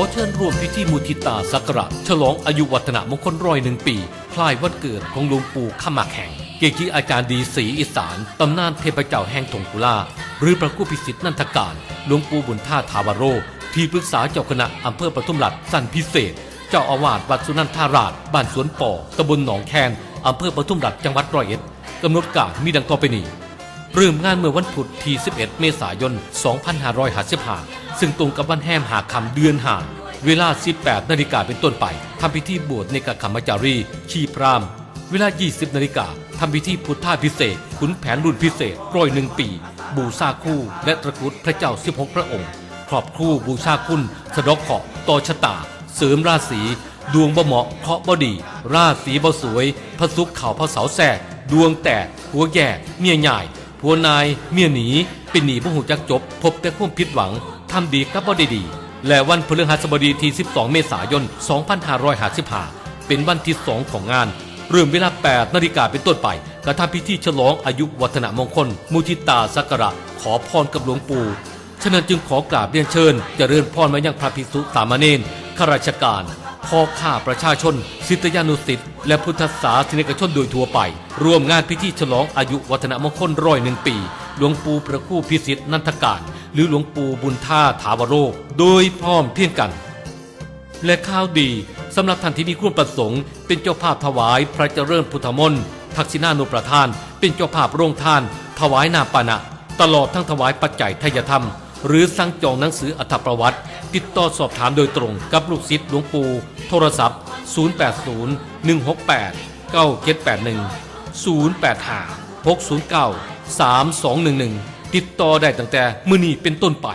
อเชิญร่วมพิธีมุทิตาสักระฉลองอายุวัฒนมงคลร้อยหนึ่งปี คล้ายวันเกิดของหลวงปู่ขมักแห่ง เกจิอาจารย์ดีศรีอีสานตำนานเทพเจ้าแห่งถงกุลาหรือพระกู้พิสิทธิ์นันทการ หลวงปู่บุญท่าทาวโร ที่ปรึกษาเจ้าคณะอำเภอปทุมรัฐสั้นพิเศษ เจ้าอาวาสวัดสุนันทาราช บ้านสวนป่อตำบลหนองแคนอำเภอปทุมรัฐจังหวัดร้อยเอ็ดกำหนดการมีดังต่อไปนี้เริ่มงานเมื่อวันพุธที่ 11 เมษายน 2555 ซึ่งตรงกับวันแฮมหาคำเดือนห่าง เวลา 18 นาฬิกาเป็นต้นไปทำพิธีบวชในกขมจารี ชีพราม เวลา 20 นาฬิกาทำพิธีพุทธาพิเศษขุนแผนรุ่นพิเศษร้อยหนึ่งปี บูชาคู่ และตระกรุดพระเจ้า 16 พระองค์ ครอบครูบูชาคุณ สะดอกเคราะห์ต่อชะตา เสริมราศี ดวงบ่เหมาะเคราะห์บ่ดี ราศีบ่สวยพระศุกเข่าพระเสาแสกดวงแตกหัวแย่เมียใหญ่ผัวนาย เมียหนีเป็นหนีผู้หูจักจบ พบแต่ความผิดหวัง ทำดีกับบ่ได้ดี และวันพฤหัสบดีที่ 12 เมษายน 2555 เป็นวันที่2ของงาน เริ่มเวลา 8 นาฬิกาเป็นต้นไป กระทำพิธีฉลองอายุวัฒนมงคล มุทิตาสักระ ขอพรกับหลวงปู่ฉะนั้นจึงขอกราบเรียนเชิญเจริญพรมายังพระภิกษุสามเณรข้าราชการพ่อข้าประชาชน ศิษยานุศิษย์และพุทธศาสนิกชนโดยทั่วไป ร่วมงานพิธีฉลองอายุวัฒนมงคลร้อยหนึ่งปี หลวงปู่พระคู่พิสิทธิ์นันทการ หรือหลวงปู่บุญท่าถาวโรโดยพร้อมเพียงกัน และข้าวดีสำหรับท่านที่มีความประสงค์ เป็นเจ้าภาพถวายพระเจริญพุทธมนต์ทักษิณานุประทาน เป็นเจ้าภาพโรงทาน ถวายนาปานะ ตลอดทั้งถวายปัจจัยทายธรรม หรือสั่งจองหนังสืออัธประวัติ ติดต่อสอบถามโดยตรงกับลูกศิษย์หลวงปู่โทรศัพท์ 080 168 9781 085 609 3211 ติดต่อได้ตั้งแต่มื้อนี้เป็นต้นไป